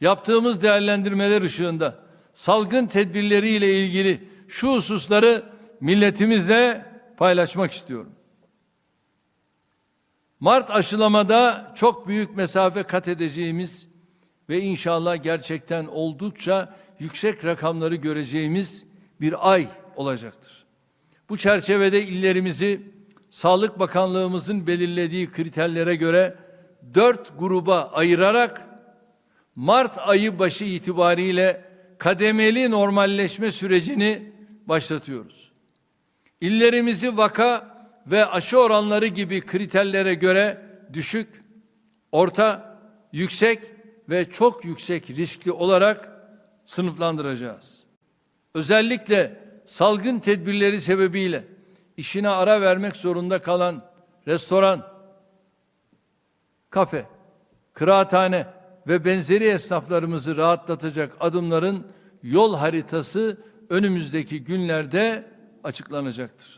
Yaptığımız değerlendirmeler ışığında salgın tedbirleriyle ilgili şu hususları milletimizle paylaşmak istiyorum. Mart aşılamada çok büyük mesafe kat edeceğimiz ve inşallah gerçekten oldukça yüksek rakamları göreceğimiz bir ay olacaktır. Bu çerçevede illerimizi Sağlık Bakanlığımızın belirlediği kriterlere göre dört gruba ayırarak Mart ayı başı itibariyle kademeli normalleşme sürecini başlatıyoruz. İllerimizi vaka ve aşı oranları gibi kriterlere göre düşük, orta, yüksek ve çok yüksek riskli olarak sınıflandıracağız. Özellikle salgın tedbirleri sebebiyle işine ara vermek zorunda kalan restoran, kafe, kıraathane ve benzeri esnaflarımızı rahatlatacak adımların yol haritası önümüzdeki günlerde açıklanacaktır.